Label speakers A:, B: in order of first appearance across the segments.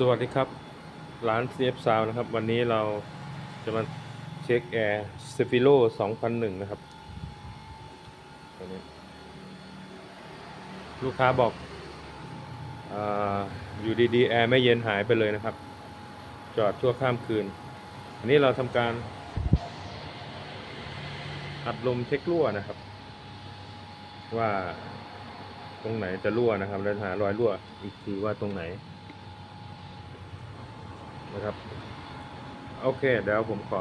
A: สวัสดีครับ ร้าน CF Sound นะครับ วันนี้เราจะมาเช็คแอร์ s e f i l o 2001 นะครับตัวนี้ลูกค้าบอกออยู่ดีๆ แอร์ไม่เย็นหายไปเลยนะครับ จอดชั่วข้ามคืน อันนี้เราทำการ อัดลมเช็ครั่วนะครับ ว่าตรงไหนจะรั่วนะครับ แล้วหารอยรั่วอีกทีว่าตรงไหน นะครับ โอเค เดี๋ยวผมขอ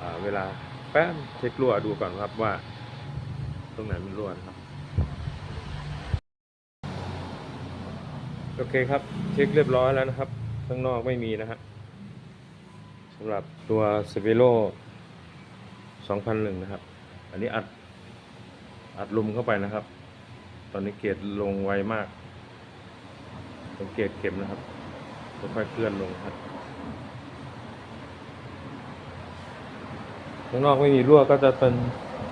A: อเวลาแป๊บเช็ครั่วดูก่อนครับว่า ตรงไหนมันรั่วนะครับ โอเคครับ เช็คเรียบร้อยแล้วนะครับ ข้างนอกไม่มีนะฮะสำหรับตัวเซเวโล2001 นะครับ อันนี้อัด อัดลมเข้าไปนะครับ ตอนนี้เกรดลงไวมากสังเกตเข็มนะครับ ค่อยๆเคลื่อนลงครับข้างนอกไม่มีรั่วก็จะเป็น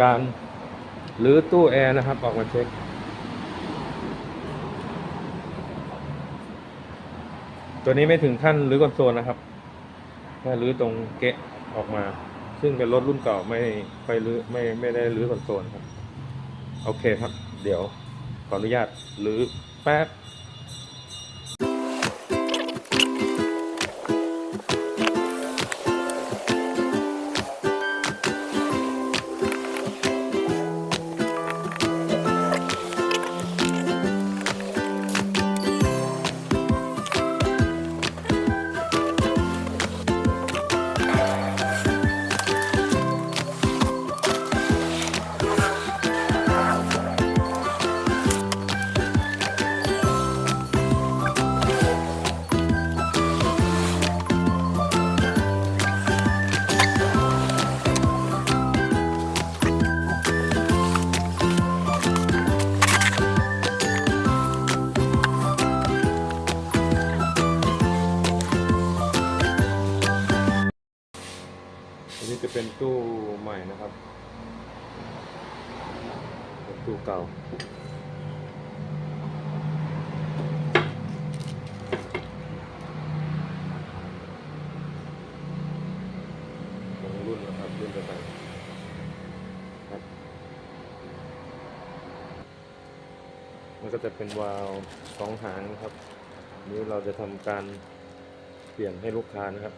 A: การรื้อตู้แอร์นะครับ ออกมาเช็คตัวนี้ไม่ถึงขั้นรื้อคอนโซลนะครับแค่รื้อตรงเกะออกมา ซึ่งเป็นรถรุ่นเก่าไม่ค่อยรื้อไม่ไม่ได้รื้อคอนโซลครับ โอเคครับ เดี๋ยวขออนุญาตรื้อแป๊บ จะเป็นตู้ใหม่นะครับ ตู้เก่า ของรุ่นนะครับ รุ่นต่างๆครับ มันก็จะเป็นวาล์วสองหางนะครับนนี้เราจะทำการเปลี่ยนให้ลูกค้านะครับ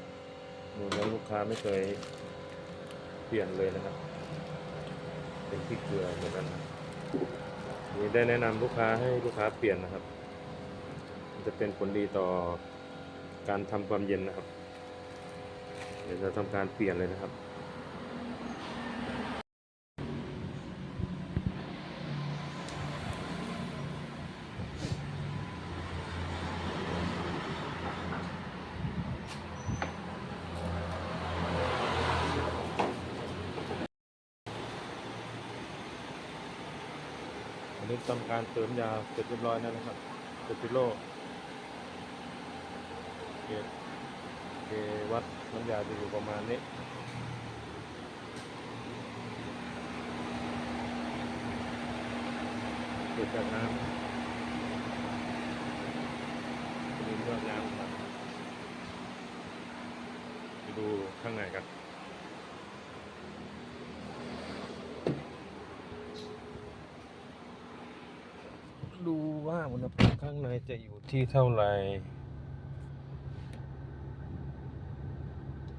A: ดูแล้วลูกค้าไม่เคย เปลี่ยนเลยนะครับ เป็นที่เกลือเหมือนกันนะนี่ได้แนะนำลูกค้าให้ลูกค้าเปลี่ยนนะครับ จะเป็นผลดีต่อการทำความเย็นนะครับ เดี๋ยวจะทำการเปลี่ยนเลยนะครับ นี้ทำการเติมยาเสร็จเรียบร้อยแล้วนะครับเซปิโลเกเกวัดน้ำยาจะอยู่ประมาณนี้เกิดจากน้ำดูเรื่องน้ำครับไปดูข้างในกัน ดูว่า อุณหภูมิข้างในจะอยู่ที่เท่าไหร่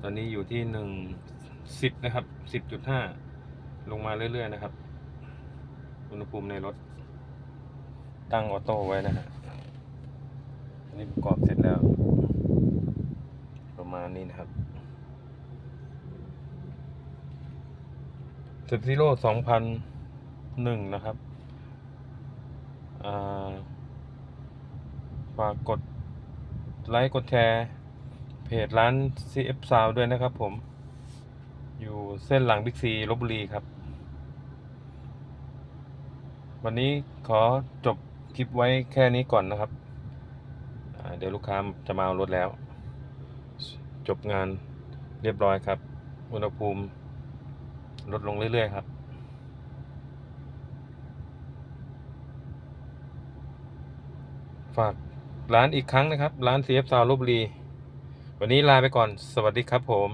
A: ตอนนี้อยู่ที่หนึ่งสิบนะครับสิบจุดห้าลงมาเรื่อย ๆ นะครับ อุณหภูมิในรถ ตั้งออโต้ไว้นะฮะอันนี้ประกอบเสร็จแล้ว ประมาณนี้นะครับเซฟซิโร่สองพันหนึ่งนะครับ อ่า ฝากกดไลค์กดแชร์เพจร้าน CF Sound ด้วยนะครับผม อยู่เส้นหลังบิ๊กซีลบบุรีครับ วันนี้ขอจบคลิปไว้แค่นี้ก่อนนะครับ เดี๋ยวลูกค้าจะมาเอารถแล้ว จบงานเรียบร้อยครับ อุณหภูมิลดลงเรื่อย ๆ ครับฝาก ร้านอีกครั้งนะครับ ร้าน CF ซาวลบบุรี วันนี้ลาไปก่อน สวัสดีครับผม